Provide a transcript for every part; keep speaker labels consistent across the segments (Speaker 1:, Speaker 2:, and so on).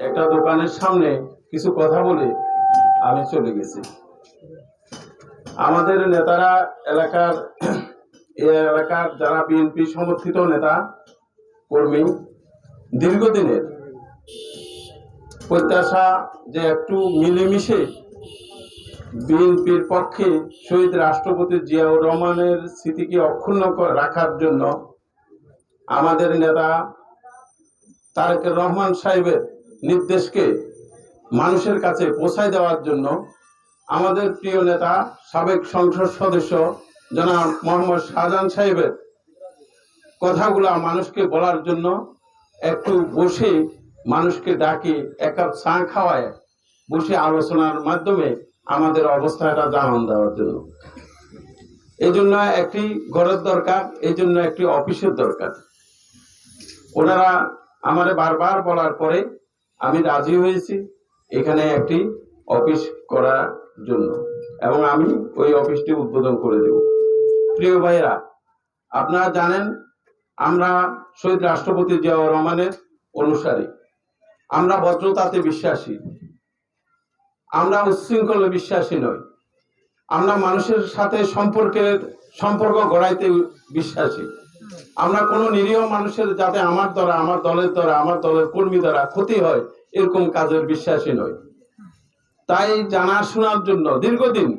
Speaker 1: একটা দোকানের সামনে কিছু কথা বলে আমি চলে গেছি। আমাদের নেতারা এলাকার এলাকার যারা বিএনপি সমর্থিত নেতা, কর্মী, দীর্ঘদিনের প্রত্যাশা যে একটু মিলেমিশে বিএনপির পক্ষে শহীদ রাষ্ট্রপতি জিয়াউর রহমানের স্মৃতিকে অক্ষুণ্ণ রাখার জন্য আমাদের নেতা তারেক রহমান সাহেবের নির্দেশকে মানুষের কাছে পৌঁছায় দেওয়ার জন্য আমাদের প্রিয় নেতা, সাবেক সংসদ সদস্য জনাব মোহাম্মদ শাহজাহান সাহেবের কথাগুলা মানুষকে বলার জন্য একটু বসে মানুষকে ডাকে, এক কাপ চা খাওয়ায়, বসে আলোচনার মাধ্যমে আমাদের অবস্থাটা জানান দেওয়ার জন্য। এই জন্য একটি ঘরের দরকার এই জন্য একটি অফিসের দরকার। ওনারা আমারে বারবার বলার পরে আমি রাজি হয়েছি এখানে একটি অফিস করার জন্য এবং আমি ওই অফিসটি উদ্বোধন করে দেব। প্রিয় ভাইরা আপনারা জানেন আমরা শহীদ রাষ্ট্রপতি জিয়াউর রহমানের অনুসারী। আমরা ভদ্রতাতে বিশ্বাসী। আমরা উচ্ছৃঙ্খলে বিশ্বাসী নই। আমরা মানুষের সাথে সম্পর্কের সম্পর্ক গড়াইতে বিশ্বাসী। আমরা কোনো নিরীহ মানুষের যাতে আমার দ্বারা, আমার দলের দ্বারা, আমার দলের কর্মী দ্বারা ক্ষতি হয়, এরকম কাজের বিশ্বাসী নয় তাই জানা শোনার জন্য দীর্ঘদিন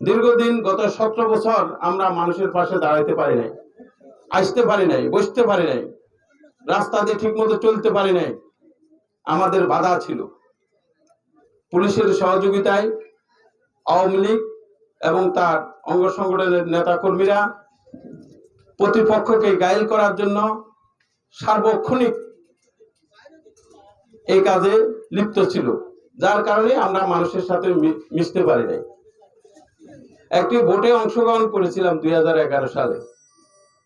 Speaker 1: দীর্ঘদিন গত সতেরো বছর আমরা মানুষের পাশে দাঁড়াইতে পারি নাই, আসতে পারি নাই, বসতে পারি নাই, রাস্তা দিয়ে ঠিক মতো চলতে পারি নাই, আমাদের বাধা ছিল। পুলিশের সহযোগিতায় আওয়ামী লীগ এবং তার অঙ্গ সংগঠনের নেতা কর্মীরা প্রতিপক্ষকে গায়েল করার জন্য সার্বক্ষণিক এই কাজে লিপ্ত ছিল, যার কারণে আমরা মানুষের সাথে মিশতে পারি নাই। একটি ভোটে অংশগ্রহণ করেছিলাম দুই হাজার এগারো সালে।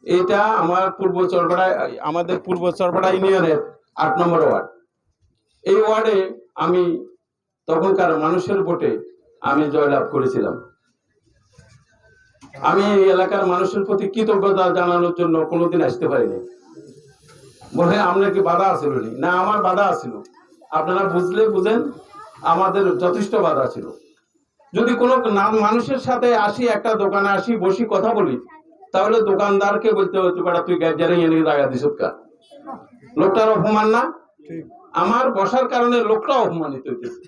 Speaker 1: এটা আমার পূর্ব চরপাড়া, আমাদের পূর্ব চরপাড়া ইউনিয়নের আট নম্বর ওয়ার্ড। এই ওয়ার্ডে আমি তখনকার মানুষের ভোটে আমি জয়লাভ করেছিলাম। আমি এই এলাকার মানুষের প্রতি কৃতজ্ঞতা জানানোর জন্য কোনোদিন আসতে পারিনি। বলে আপনার কি বাধা আছিল না? আমার বাধা আছিল। আপনারা বুঝলে বুঝেন আমাদের যথেষ্ট বাধা ছিল। যদি কোনো মানুষের সাথে আসি একটা দোকানে আসি বসি কথা বলি তাহলে দোকানদারকে বলতে হতো বেটা তুই গ্যাজারে এনে লাগা দিস লোকটার অপমান না? আমার বসার কারণে লোকটা অপমানিত হইতেছে।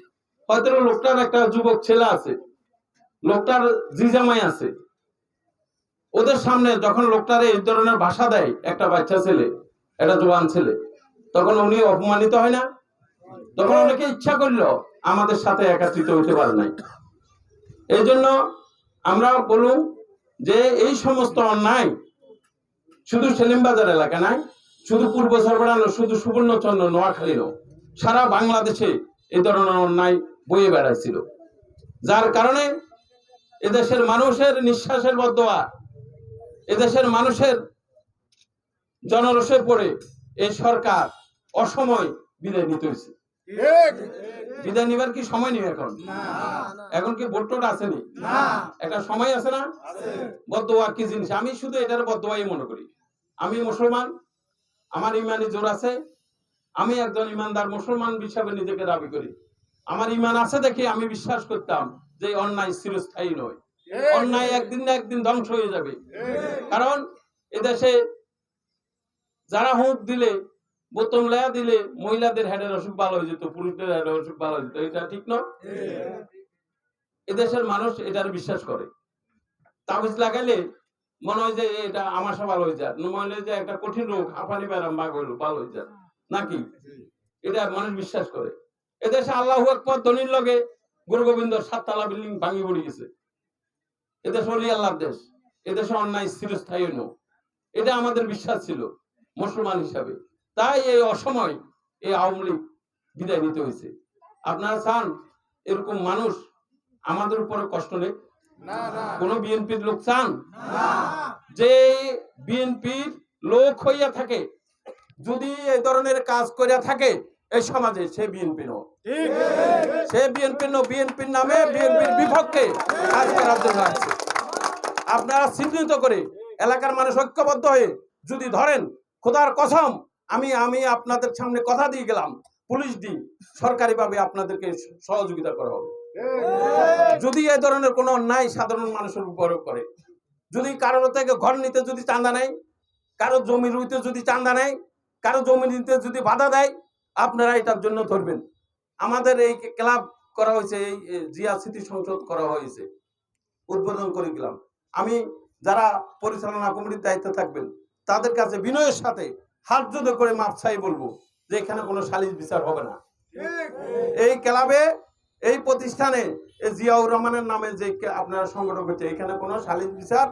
Speaker 1: হয়তো লোকটার একটা যুবক ছেলে আছে লোকটার জিজামাই আছে ওদের সামনে যখন লোকটারে এই ধরনের ভাষা দেয়, একটা বাচ্চা ছেলে, একটা জোয়ান ছেলে, তখন উনি অপমানিত হয় না? তখন অনেকে ইচ্ছা করল আমাদের সাথে একত্রিত হইতে পারে নাই। এই জন্য আমরা বলুন যে এই সমস্ত অন্যায় শুধু সেলিমবাজার এলাকা নাই, শুধু পূর্ব সরবরাহ শুধু সুবর্ণচন্দ্র নোয়াখালী নো সারা বাংলাদেশে এই ধরনের অন্যায় বয়ে বেড়াইছিল। যার কারণে এদেশের মানুষের নিঃশ্বাসের বদোয়া এদেশের মানুষের জনরসে পড়ে এই সরকার অসময় বিদায় নিতে হয়েছে। বিদায় নিবার কি সময় নেই এখন? এখন কি ভোট টোট আসেনি একটা সময় আছে না? বদোয়া কি জিনিস? আমি শুধু এটার বদোয়াই মনে করি। আমি মুসলমান আমার ইমানি জোর আছে। আমি একজন ইমানদার মুসলমান হিসাবে নিজেকে দাবি করি। আমার ইমান আছে দেখে আমি বিশ্বাস করতাম যে অন্যায় চিরস্থায়ী নয়। অন্যায় একদিন না একদিন ধ্বংস হয়ে যাবে। কারণ এদেশে যারা হুঁক দিলে বোতম লেয়া দিলে মহিলাদের হেডের অসুখ ভালো হয়ে যেত পুরুষদের হেডের অসুখ ভালো হয়ে যেত এটা ঠিক না? এদেশের মানুষ এটার বিশ্বাস করে। তাবিজ লাগাইলে মনে হয় যে এটা আমাশা ভালো হয়ে যায় মনে হয় যে একটা কঠিন রোগ হাঁপানি ব্যারাম বাঘ হইল ভালো হয়ে যায় নাকি? এটা মানুষ বিশ্বাস করে। এদেশে আল্লাহ একপর ধনির লগে গুরু গোবিন্দ সাততলা বিল্ডিং ভাঙি পড়ে গেছে। এদেশ অলি আল্লাহর দেশ। এদেশে অন্যায় চিরস্থায়ী নো এটা আমাদের বিশ্বাস ছিল মুসলমান হিসাবে। তাই এই অসময় এই আওয়ামী লীগ বিদায় নিতে হয়েছে। আপনারা চান এরকম মানুষ আমাদের উপরে কষ্ট নেই কোন বিএনপির লোক চান? যে বিএনপির লোক হইয়া থাকে যদি এই ধরনের কাজ করিয়া থাকে এই সমাজে সে বিএনপি নো সে বিএনপি নো বিএনপির নামে বিএনপির বিপক্ষে কাজ করার জন্য আছে আপনারা চিহ্নিত করে এলাকার মানুষ ঐক্যবদ্ধ হয়ে যদি ধরেন খোদার কসম আমি আমি আপনাদের সামনে কথা দিয়ে গেলাম পুলিশ দিই সরকারিভাবে আপনাদেরকে সহযোগিতা করা হবে। যদি এ ধরনের কোনো অন্যায় সাধারণ মানুষের উপরে করে যদি কারোর থেকে ঘর নিতে যদি চাঁদা নেয় কারও জমি রুইতে যদি চাঁদা নেয় কারও জমি নিতে যদি বাধা দেয় আপনারা এটার জন্য ধরবেন। আমাদের এই ক্লাব করা হয়েছে, এই জিয়া স্মৃতি সংসদ করা হয়েছে। উদ্বোধন করে গেলাম আমি যারা পরিচালনা কমিটির দায়িত্বে থাকবেন, তাদের কাছে বিনয়ের সাথে হাত জোড়ো করে মাপ চাই বলব যে এখানে কোনো সালিশ বিচার হবে না। এই ক্লাবে, এই প্রতিষ্ঠানে জিয়াউর রহমানের নামে যে আপনারা সংগঠন করছে, এখানে কোনো সালিশ বিচার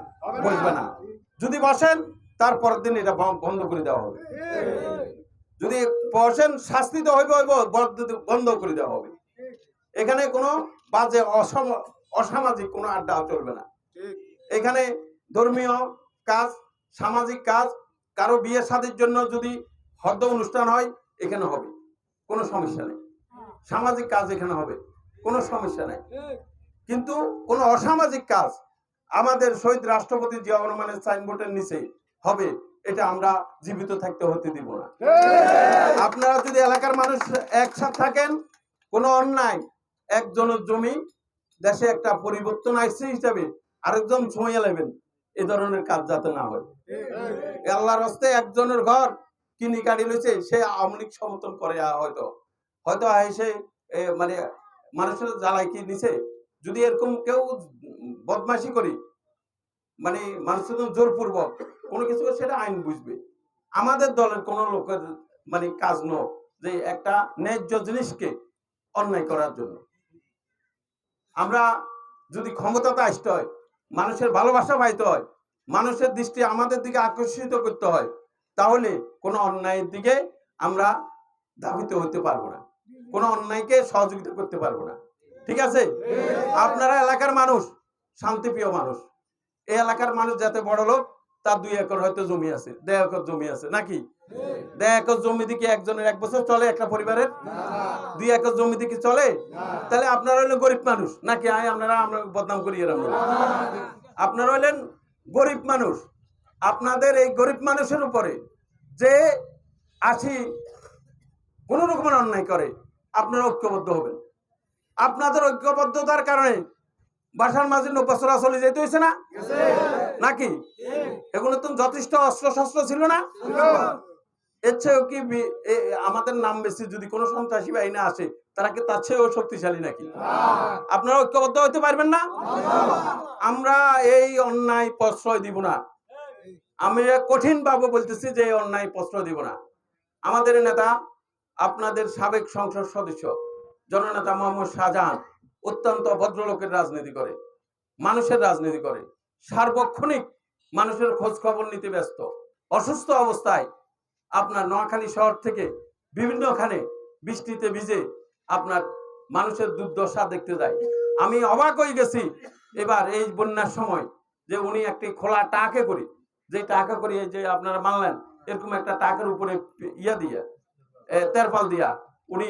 Speaker 1: বসবে না। যদি বসেন, তারপরের দিন এটা বন্ধ করে দেওয়া হবে। যদি বসেন শাস্তি তো হইবে, হইব, বন্ধ- করে দেওয়া হবে। এখানে কোনো বাজে অসম- অসামাজিক কোনো আড্ডা চলবে না। এখানে ধর্মীয় কাজ, সামাজিক কাজ, কারও বিয়ে শাদীর জন্য যদি হদ্দ অনুষ্ঠান হয়, এখানে হবে। কোনো সমস্যা নেই। সামাজিক কাজ এখানে হবে। কোনো সমস্যা নেই। কিন্তু কোনো অসামাজিক কাজ আমাদের শহীদ রাষ্ট্রপতি জিয়াউর রহমানের সাইনবোর্ডের নিচে হবে। এটা আমরা জীবিত থাকতে হতে দিব না। আপনারা যদি এলাকার মানুষ একসাথে থাকেন কোনো অন্যায় একজনের জমি দেশে একটা পরিবর্তন আসছে হিসাবে আরেকজন ছুঁয়ে নেবেন এ ধরনের কাজ যাতে না হয়। আল্লাহর হস্তে একজনের ঘর কিনি কাটি লইছে সে আওয়ামী লীগ সমর্থন করে হয়তো। হয়তো এসে মানে মানুষের জ্বালাই কি নিছে যদি এরকম কেউ বদমাশি করি মানে মানুষের জোরপূর্বক কোনো কিছু সেটা আইন বুঝবে। আমাদের দলের কোনো লোকের মানে কাজ ন যে একটা ন্যায্য জিনিসকে অন্যায় করার জন্য। আমরা যদি ক্ষমতাতে আসতে হয়, মানুষের ভালোবাসা পাইতে হয়, মানুষের দৃষ্টি আমাদের দিকে আকর্ষিত করতে হয়, তাহলে কোনো অন্যায়ের দিকে আমরা ধাবিত হতে পারব না। কোনো অন্যায়কে সহযোগিতা করতে পারব না। ঠিক আছে? আপনারা এলাকার মানুষ, শান্তিপ্রিয় মানুষ। এই এলাকার মানুষ যাতে বড় লোক, তার দুই একর হয়তো জমি আছে, দেড় একর জমি আছে, নাকি? দেড় একর জমি দিকে একজনের এক বছর চলে একটা পরিবারের? দুই একর জমি দিকে চলে? তাহলে আপনারা হলেন গরিব মানুষ, নাকি? আপনারা, আমরা বদনাম করি এরম না। আপনারা হলেন গরিব মানুষ। আপনাদের এই গরিব মানুষের উপরে যে আসি কোন রকমের অন্যায় করে, আপনারা ঐক্যবদ্ধ হবেন। আপনাদের ঐক্যবদ্ধতার কারণে বাসার মাঝে নৌকাচরা চলে যেতে হয়েছে না? নাকি? এগুলো তো যথেষ্ট অস্ত্র শস্ত্র ছিল না? এর চেয়েও কি আমাদের নাম বেশি যদি কোনো সন্ত্রাসী বাহিনী আসে, তারা কি তার চেয়েও শক্তিশালী নাকি? আপনারা ঐক্যবদ্ধ হতে পারবেন না? আমরা এই অন্যায় প্রশ্রয় দিব না। আমি কঠিন ভাবে বলতেছি যে এই অন্যায় প্রশ্রয় দিব না। আমাদের নেতা, আপনাদের সাবেক সংসদ সদস্য, জননেতা মোহাম্মদ শাহজাহান অত্যন্ত ভদ্রলোকের রাজনীতি করে, মানুষের রাজনীতি করে। সার্বক্ষণিক মানুষের খোঁজ খবর নিতে ব্যস্ত। অসুস্থ অবস্থায় আপনার নোয়াখালী শহর থেকে বিভিন্নখানে বৃষ্টিতে ভিজে আপনার মানুষের দুর্দশা দেখতে যায়। আমি অবাক হয়ে গেছি এবার এই বন্যার সময় যে উনি একটি খোলা টাকে করি, যে টাকা করি যে আপনারা মানলেন, এরকম একটা টাকার উপরে ইয়া দিয়া তেরপাল দিয়া, উনি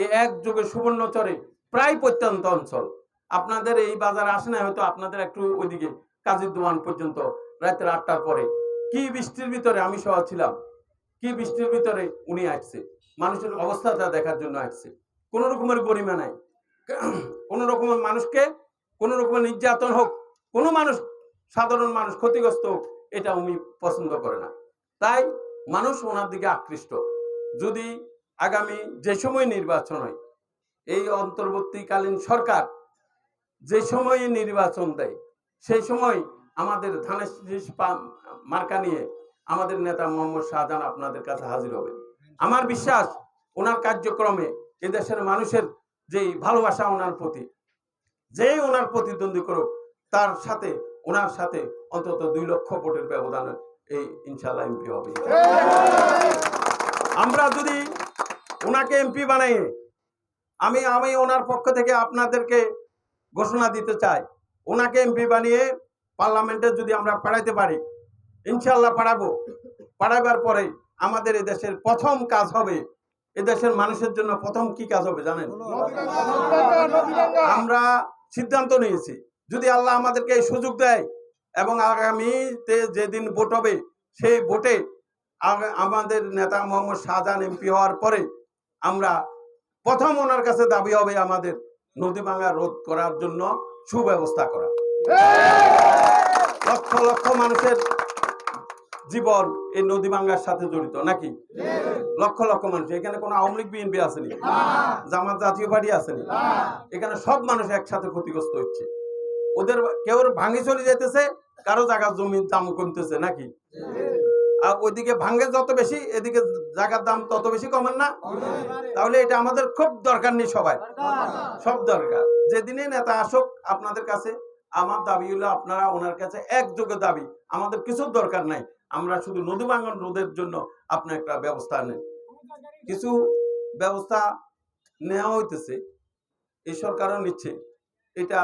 Speaker 1: এই এক যুগে সুবর্ণচরে প্রায় প্রত্যন্ত অঞ্চল। আপনাদের এই বাজারে আসে না হয়তো আপনাদের একটু ওইদিকে, কাজের দোয়ান পর্যন্ত, রাতের আটটার পরে। কি বৃষ্টির ভিতরে আমি সহ ছিলাম, কি বৃষ্টির ভিতরে উনি আসছে, মানুষের অবস্থাটা দেখার জন্য আসছে। কোন রকমের গরিমা নাই। কোন রকমের মানুষকে, কোন রকমের নির্যাতন হোক, কোনো মানুষ, সাধারণ মানুষ ক্ষতিগ্রস্ত হোক, এটা উনি পছন্দ করে না। তাই মানুষ ওনার দিকে আকৃষ্ট। যদি আগামী যে সময় নির্বাচন হয় এই অন্তর্বর্তীকালীন সরকার যে সময়ে নির্বাচন দেয়, সেই সময় আমাদের ধানের শীষ মার্কা নিয়ে আমাদের নেতা মোহাম্মদ শাহজাহান আপনাদের কাছে হাজির হবে আমার বিশ্বাস, ওনার কার্যক্রমে এদেশের মানুষের যেই ভালোবাসা ওনার প্রতি যেই ওনার প্রতিদ্বন্দ্বী করুক, তার সাথে, ওনার সাথে অন্তত দুই লক্ষ ভোটের ব্যবধানে এই ইনশাল্লাহ এমপি হবে। আমরা যদি ওনাকে এমপি বানাই আমি আমি ওনার পক্ষ থেকে আপনাদেরকে ঘোষণা দিতে চাই। ওনাকে এমপি বানিয়ে পার্লামেন্টে যদি আমরা পাঠাইতে পারি ইনশাল্লাহ পাঠাবো। পাঠাবার পরে আমাদের এদেশের প্রথম কাজ হবে, এদেশের মানুষের জন্য প্রথম কি কাজ হবে জানেন? আমরা সিদ্ধান্ত নিয়েছি, যদি আল্লাহ আমাদেরকে এই সুযোগ দেয় এবং আগামীতে যেদিন ভোট হবে, সেই ভোটে আমাদের নেতা মোহাম্মদ শাহজাহান এমপি হওয়ার পরে আমরা প্রথম ওনার কাছে দাবি হবে আমাদের নদী ভাঙা রোধ করার জন্য সুব্যবস্থা করা। লক্ষ লক্ষ মানুষের জীবন এই নদী ভাঙ্গার সাথে জড়িত, নাকি? লক্ষ লক্ষ মানুষ। এখানে কোনো আওয়ামী লীগ, বিএনপি আসেনি? জামাত জাতীয় পার্টি আসেনি? এখানে সব মানুষ একসাথে ক্ষতিগ্রস্ত হচ্ছে। ওদের কেউ ভাঙে চলে যাইতেছে, কারও জায়গা জমির দাম কমতেছে, নাকি? আর ওইদিকে ভাঙ্গে যত বেশি, এদিকে জায়গার দাম তত বেশি কমেন না। তাহলে এটা আমাদের খুব দরকার নেই সবাই। সব দরকার। যেদিনে নেতা আসুক আপনাদের কাছে, আমার দাবি হলো আপনারা ওনার কাছে একযোগে দাবি। আমাদের কিছু দরকার নাই। আমরা শুধু নদী ভাঙন রোধের জন্য আপনি একটা ব্যবস্থা নেন। কিছু ব্যবস্থা নেওয়া হইতেছে। এই সরকারও নিচ্ছে। এটা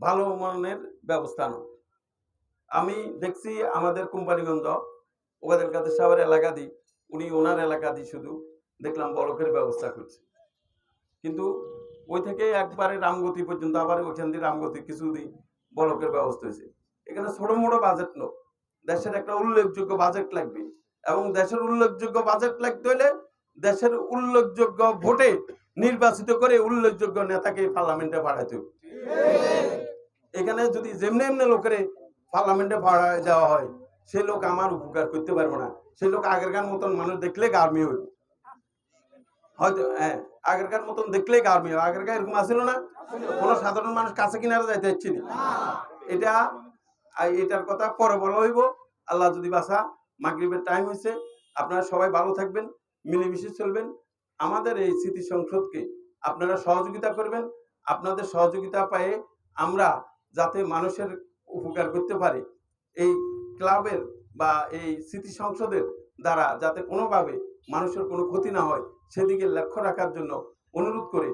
Speaker 1: ভালো মানের ব্যবস্থা নয়। আমি দেখছি আমাদের কোম্পানিগঞ্জ ওবায়দুল কাদের সাহেবের এলাকা দিই, উনি ওনার এলাকা দিই শুধু। দেখলাম বরফের ব্যবস্থা করছে। কিন্তু ওই থেকে একবারে রামগতি পর্যন্ত, আবার ওইখান দিয়ে রামগতি কিছু দিই, বরফের ব্যবস্থা হয়েছে। এখানে ছোট মোটো বাজেট নো দেশের একটা উল্লেখযোগ্য বাজেট লাগবে। এবং দেশের উল্লেখযোগ্য বাজেট লাগতে হলে দেশের উল্লেখযোগ্য ভোটে নির্বাচিত করে উল্লেখযোগ্য নেতাকে পার্লামেন্টে পাঠাতে এখানে যদি যেমনি এমনি লোকের পার্লামেন্টে পাঠায় যাওয়া হয় সে লোক আমার উপকার করতে পারব না। সে লোক আগেরকার মতন মানুষ দেখলে গার্মি হইব। হয়তো হ্যাঁ আগেরকার মতন দেখলে গার্মি হয় আগেরকার এরকম আসছিল না? কোনো সাধারণ মানুষ কাছে কিনারে যাইতে হচ্ছে না। এটা এটার কথা পরে বলা হইব। আল্লাহ যদি বাসা মাগরিবের টাইম হয়েছে আপনারা সবাই ভালো থাকবেন, মিলেমিশে চলবেন। আমাদের এই স্মৃতি সংসদকে আপনারা সহযোগিতা করবেন। আপনাদের সহযোগিতা পায়ে আমরা যাতে মানুষের উপকার করতে পারি, এই ক্লাবের বা এই স্মৃতি সংসদের দ্বারা যাতে কোনোভাবে মানুষের কোনো ক্ষতি না হয়, সেদিকে লক্ষ্য রাখার জন্য অনুরোধ করে